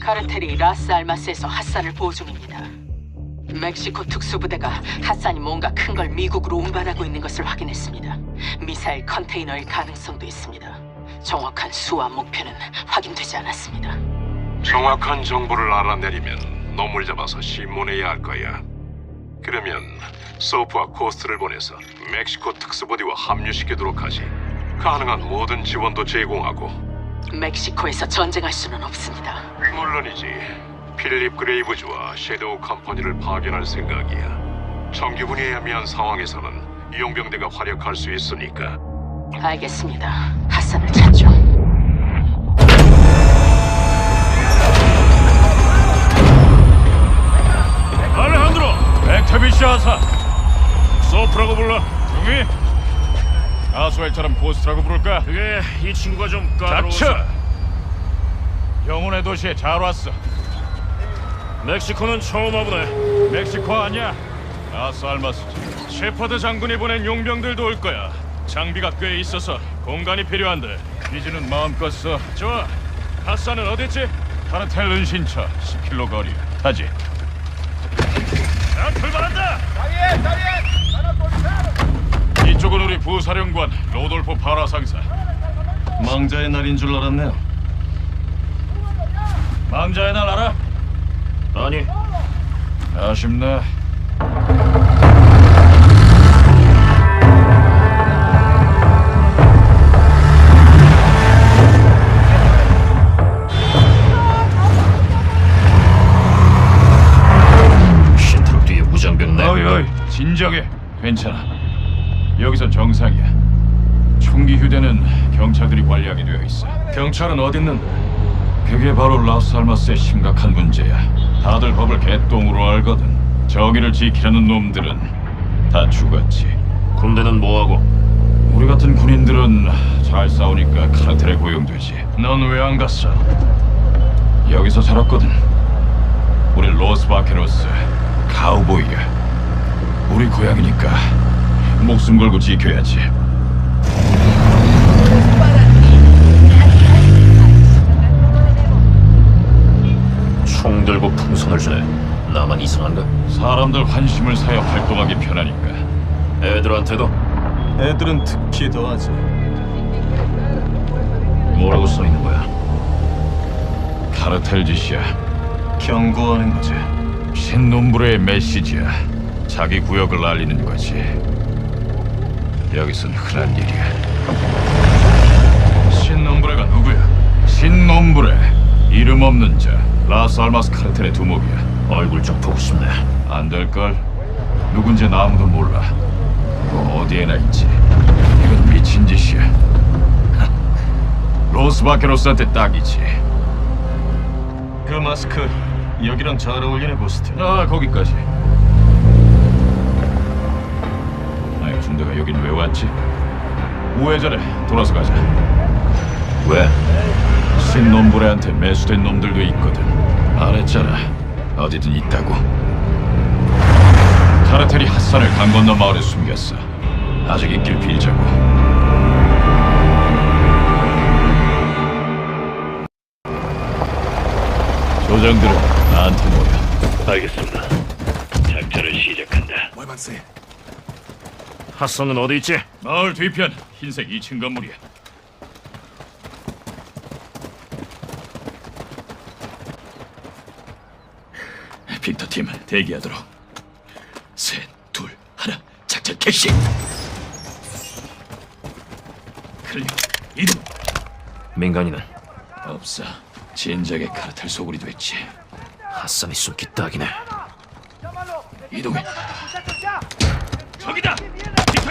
카르텔이 라스 알마스에서 핫산을 보호 중입니다. 멕시코 특수부대가 핫산이 뭔가 큰 걸 미국으로 운반하고 있는 것을 확인했습니다. 미사일 컨테이너일 가능성도 있습니다. 정확한 수와 목표는 확인되지 않았습니다. 정확한 정보를 알아내리면 놈을 잡아서 신문해야 할 거야. 그러면 소프와 코스트를 보내서 멕시코 특수부대와 합류시키도록 하지. 가능한 모든 지원도 제공하고 멕시코에서 전쟁할 수는 없습니다. 물론이지. 필립 그레이브즈와 섀도우 컴퍼니를 파견할 생각이야. 정규군이 애매한 상황에서는 용병대가 활약할 수 있으니까. 알겠습니다. 핫산을 찾죠. 알레한드로 엑타비시 아사 소프라고 불러 동의 아스웰처럼 보스라고 부를까? 그게 이 친구가 좀 까다로워서. 닥쳐 영혼의 도시에 잘 왔어. 멕시코는 처음 와보네. 멕시코 아니야. 아스 알마스지 셰퍼드 장군이 보낸 용병들도 올 거야. 장비가 꽤 있어서 공간이 필요한데. 퀴즈는 마음껏 써. 좋아. 핫산은 어딨지? 카르텔 은신처 10킬로 거리. 타지. 자 출발한다 이쪽은 우리 부사령관 로돌포 파라 상사. 망자의 날인 줄 알았네요. 망자의 날 알아? 아니. 아쉽네. 신트럭 뒤에 무장병 내. 어이 어이 진정해. 괜찮아 여기선 정상이야. 총기 휴대는 경찰들이 관리하게 되어 있어. 경찰은 어딨는데? 그게 바로 라스알마스의 심각한 문제야. 다들 법을 개똥으로 알거든. 정의를 지키려는 놈들은 다 죽었지. 군대는 뭐하고? 우리 같은 군인들은 잘 싸우니까 카르텔에 고용되지. 넌 왜 안 갔어? 여기서 살았거든. 우리 로스 바케로스 카우보이야 우리 고향이니까 목숨 걸고 지켜야지. 총 들고 풍선을 주네. 나만 이상한가? 사람들 환심을 사여 활동하기 편하니까. 애들한테도? 애들은 특히 더하지. 뭐라고 써 있는 거야? 카르텔 짓이야. 경고하는 거지. 신놈부의 메시지야. 자기 구역을 알리는 거지 여기선 흔한 일이야. 신nom브레가 누구야? 신놈부레 이름 없는 자. 라스 알마스 카르텔의 두목이야. 얼굴 좀 보고 싶네. 안 될걸? 누군지 아무도 몰라. 뭐 어디에나 있지. 이건 미친 짓이야. 로스 바케로스한테 딱이지. 그 마스크 여기랑 잘 어울리네 보스트. 아 거기까지 군대가 여긴 왜 왔지? 우회전에 돌아서 가자. 왜? 신놈부레한테 매수된 놈들도 있거든. 말했잖아. 어디든 있다고. 카르텔이 핫산을 강 건너 마을에 숨겼어. 아직 있길 빌자고. 조정들은 나한테 모여. 알겠습니다. 작전을 시작한다 핫선은 어디 있지? 마을 뒤편 흰색 2층 건물이야. 빅터 팀 대기하도록. 셋, 둘, 하나 작전 개시! 클리어 이동! 민간인은? 없어. 진작에 카르텔 소굴이 됐지. 핫선이 숨기 딱이네. 이동해. 저기다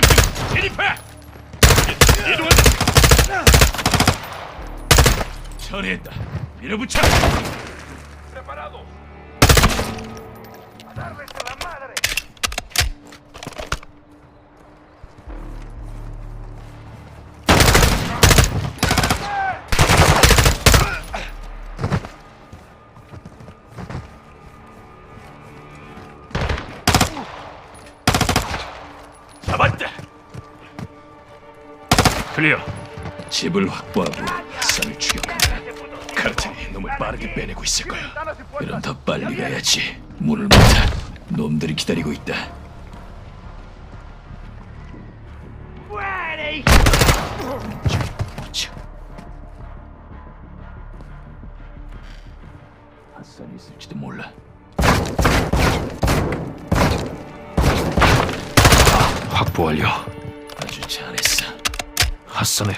팀 진입해! 이동한다! 처리했다! 밀어붙여 클리어 집을 확보하고 쌀을 추격한다 카르텔이 놈을 빠르게 빼내고 있을 거야. 그럼 더 빨리 가야지. 문을 막아. 놈들이 기다리고 있다.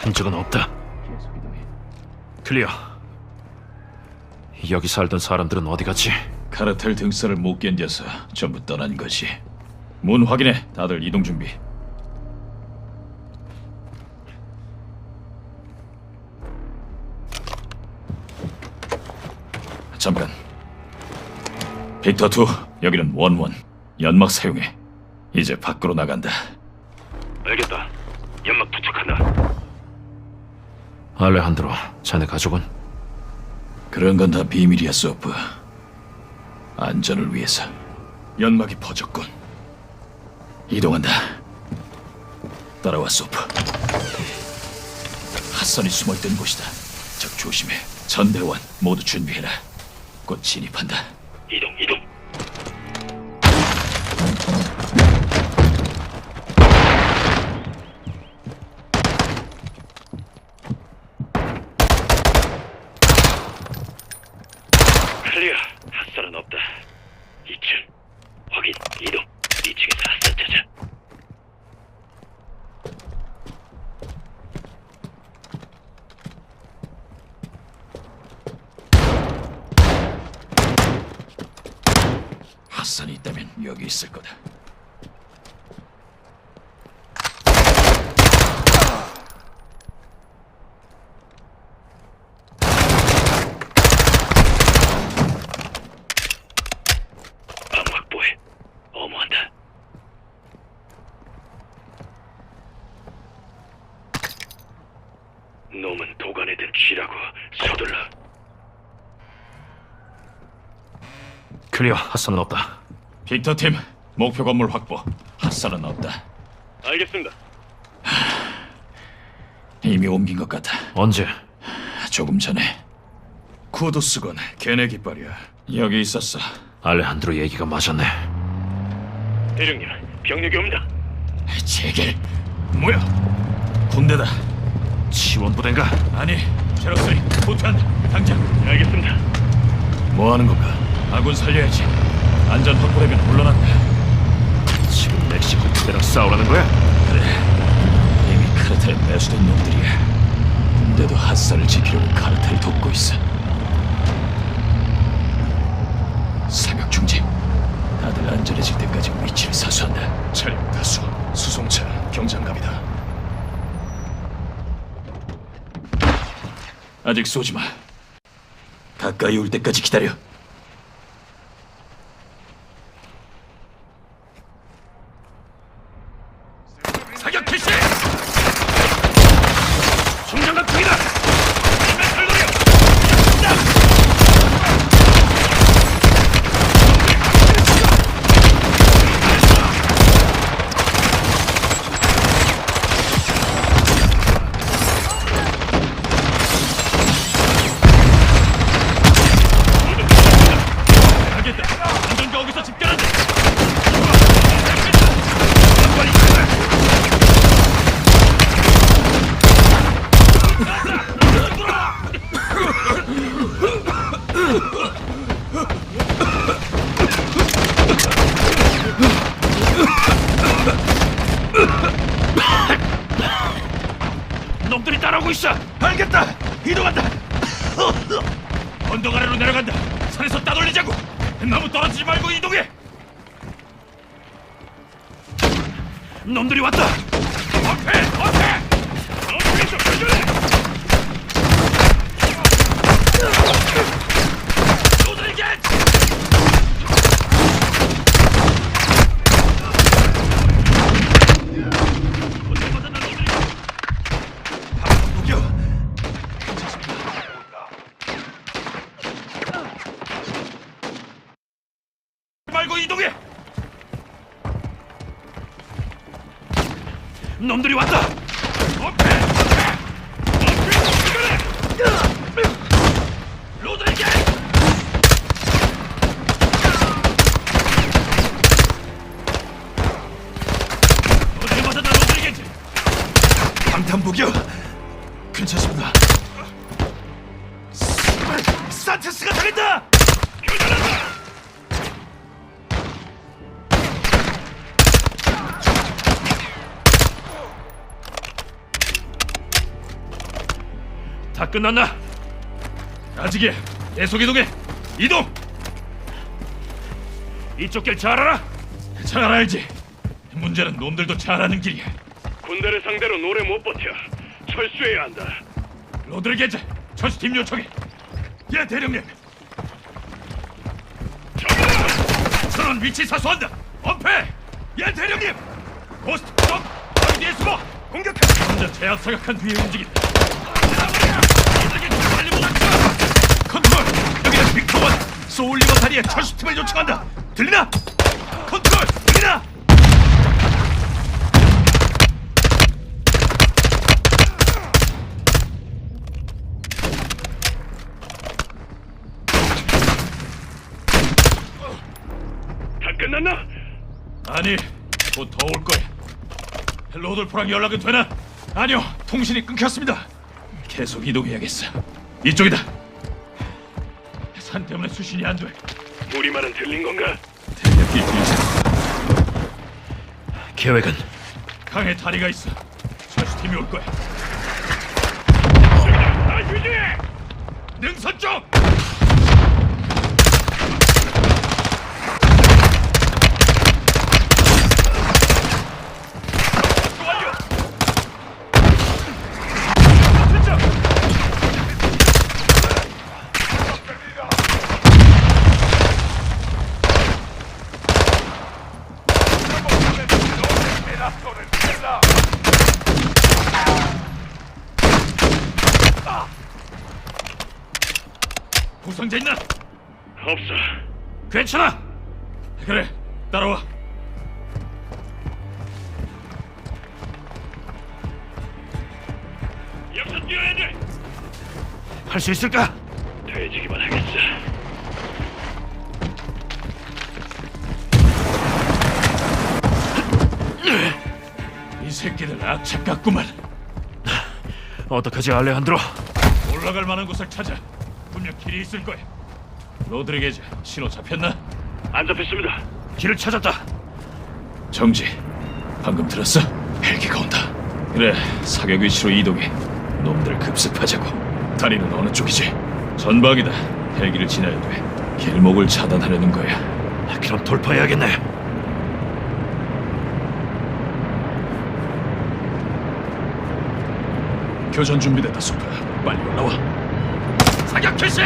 흔적은 없다. 클리어. 여기 살던 사람들은 어디 갔지? 카르텔 등살을 못 견뎌서 전부 떠난 거지. 문 확인해. 다들 이동 준비. 잠깐. 빅터 2, 여기는 원원. 연막 사용해. 이제 밖으로 나간다. 알겠다. 알레한드로, 자네 가족은? 그런 건 다 비밀이야, 소프. 안전을 위해서. 연막이 퍼졌군. 이동한다. 따라와, 소프. 핫선이 숨어있던 곳이다. 적 조심해. 전대원 모두 준비해라. 곧 진입한다. 이동, 이동. 클리어. 핫살은 없다. 2층. 확인. 이동. 2층에서 핫살 찾아. 핫선이 있다면 여기 있을 거다. 놈은 도관에든 쥐라고 서둘러. 클리어, 핫산은 없다. 빅터 팀 목표 건물 확보. 핫선은 없다. 알겠습니다. 이미 옮긴 것 같아. 언제? 조금 전에. 쿠도스건 걔네 깃발이야. 여기 있었어. 알레한드로 얘기가 맞았네. 대령님, 병력이 옵니다. 제길 뭐야? 군대다. 지원 부대인가? 아니, 제로스리 후퇴한다. 당장. 알겠습니다. 뭐 하는 건가? 아군 살려야지. 안전 확보되면 물러난다. 지금 멕시코 부대랑 싸우라는 거야? 그래. 이미 카르텔에 매수된 놈들이야. 근데도 핫살을 지키려고 카르텔을 돕고 있어. 사격 중지. 다들 안전해질 때까지 위치를 사수한다. 차량 다수, 수송차, 경장갑이다. 아직 쏘지 마. 가까이 올 때까지 기다려. 사격 개시! 중장갑 중이다! 맨발 돌려! 알겠다. 안전가 거기서 집결한다. 빨리 가자. 놈들이 따라오고 있어. 알겠다. 이동한다. 언덕 아래로 내려간다. 산에서 따돌리자고. 나무 떨어지지 말고 이동해. 놈들이 왔다. 앞에, 앞에. 놈들이 좀 해줄래? 놈들이 왔다. 로드에게! 괜찮습니다. 산체스가 달린다! 다 끝났나? 아직이야. 계속 이동해. 이동. 이쪽 길 잘 알아? 잘 알지. 문제는 놈들도 잘 아는 길이야. 군대를 상대로 노래 못 버텨. 철수해야 한다. 로드리게즈, 전수팀 요청해. 예, 대령님. 전원 위치 사수한다. 엄폐. 예, 대령님. 점. 바위 뒤에 숨어. 공격해. 먼저 제압 사격한 뒤에 움직인다. 이들에게 빨리 못하다. 컨트롤. 여기는 빅터 원. 소울 리버 다리에 전수팀을 요청한다. 들리나? 컨트롤. 들리나? 다 끝났나? 아니, 곧 더 올 거야. 로돌프랑 연락은 되나? 아니요, 통신이 끊겼습니다. 계속 이동해야겠어. 이쪽이다. 산 때문에 수신이 안 돼. 우리 말은 들린 건가? 뒤에서. 계획은? 강에 다리가 있어. 철수팀이 올 거야. 아 유지해! 능선 쪽! 완료! 진짜! 구성자 있나? 없어. 괜찮아. 그래, 따라와. 여기서 뛰어야 돼. 할 수 있을까? 돼지기만 하겠어. 이 새끼들 악착 같구만. 어떡하지, 알레한드로? 올라갈 만한 곳을 찾아. 분명 길이 있을 거야. 로드리게즈, 신호 잡혔나? 안 잡혔습니다. 길을 찾았다. 정지. 방금 들었어? 헬기가 온다. 그래, 사격 위치로 이동해. 놈들 급습하자고. 다리는 어느 쪽이지? 전방이다. 헬기를 지나야 돼. 길목을 차단하려는 거야. 그럼 돌파해야겠네. 교전 준비됐다, 소파. 빨리 올라와. 사격 개시!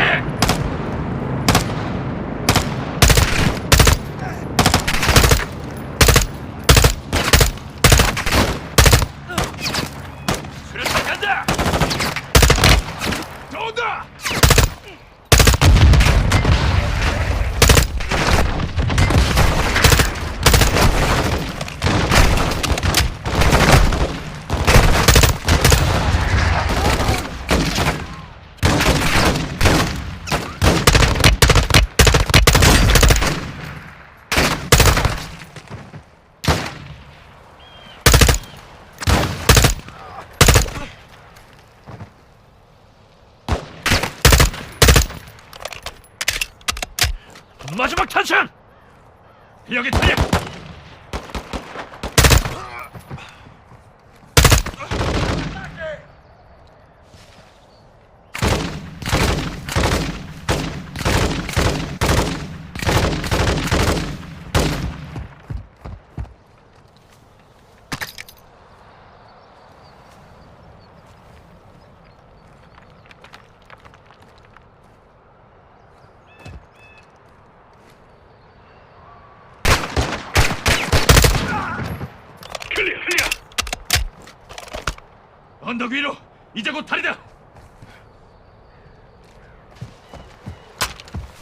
언덕 위로! 이제 곧 다리다!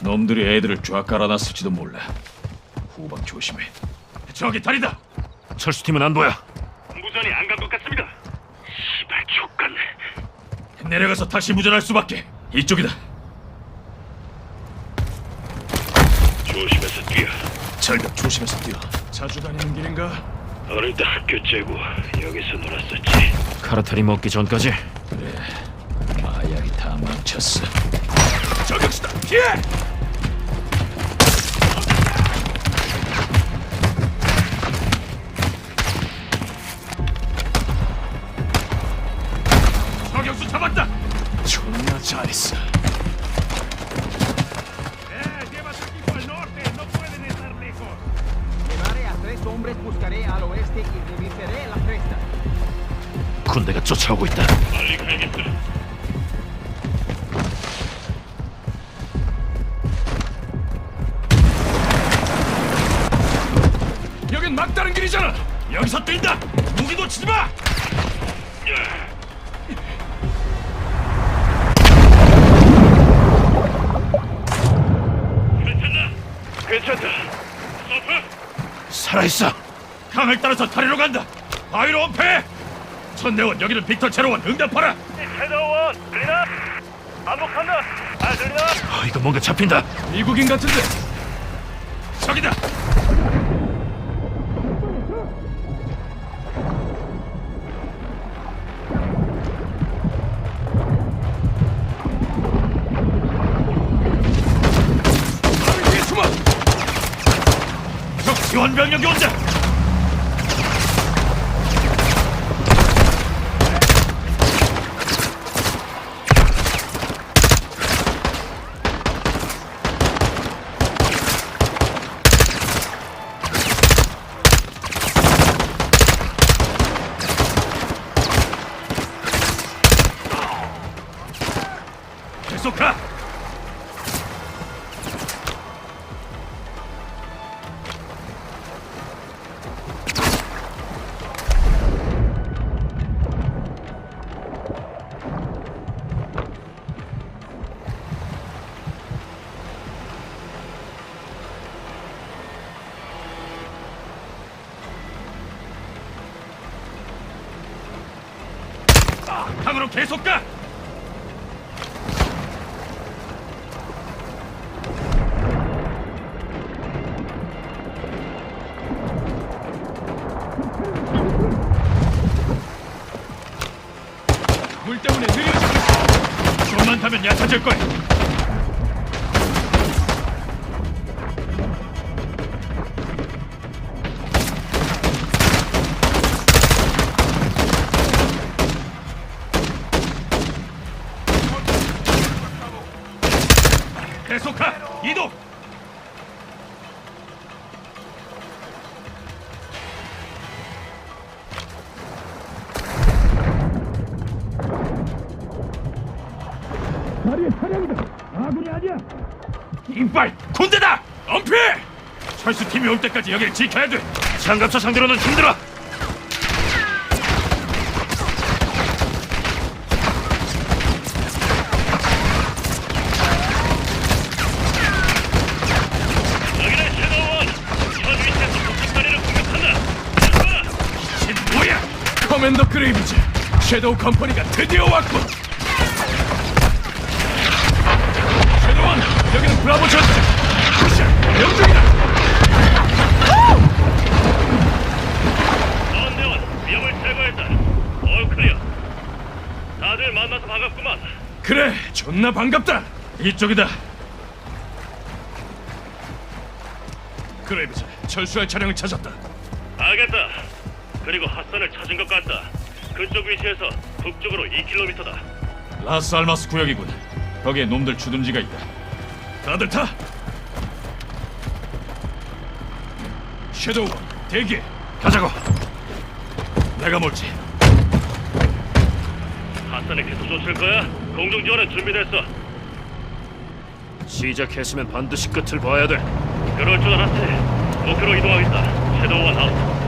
놈들이 애들을 쫙 깔아놨을지도 몰라. 후방 조심해. 저기 다리다! 철수팀은 안 보여. 무전이 안 간 것 같습니다. 시발 족같네. 내려가서 다시 무전할 수밖에. 이쪽이다. 조심해서 뛰어. 절벽 조심해서 뛰어. 자주 다니는 길인가? 어릴 때 학교 째고 여기서 놀았었지. 카르텔이 먹기 전까지 그래 마약이 다 망쳤어 저격수다. 피해! 저격수 잡았다. 존나 잘했어 살아있어 강을 따라서 다리로 간다. 바위로 엄폐. 천대원 여기는 빅터 제로원 응답하라. 헤더원 들리나? 반복한다. 잘 들리나? 아, 이거 뭔가 잡힌다 미국인 같은데. 저기다. 지원 병력이 온 강으로 계속 가. 이동. 다리에 사냥이다. 아군이 아니야. 이빨 군대다. 엄피. 철수팀이 올 때까지 여길 지켜야 돼. 장갑차 상대로는 힘들어 여기는 헤더원. 현 위치에서 폭격다리를 공격한다. 이 뭐야? 커맨더 그레이브즈. 섀도우 컴퍼니가 드디어 왔군. 섀도우원, 여기는 브라보 전투. 푸시, 명중이다. 전대원 위험을 제거했다. 올 클리어. 다들 만나서 반갑구만. 그래, 존나 반갑다. 이쪽이다. 그레이브즈, 철수할 차량을 찾았다. 알겠다. 그리고 핫산을 찾은 것 같다. 그쪽 위치에서 북쪽으로 2km다. 라스 알마스 구역이군. 거기에 놈들 주둔지가 있다. 다들 타. 섀도우 대기. 가자고 내가 몰지. 핫산에 계속 쫓을 거야? 공중 지원은 준비됐어. 시작했으면 반드시 끝을 봐야 돼 그럴 줄 알았지. 목표로 이동하겠다. 섀도우원 아웃.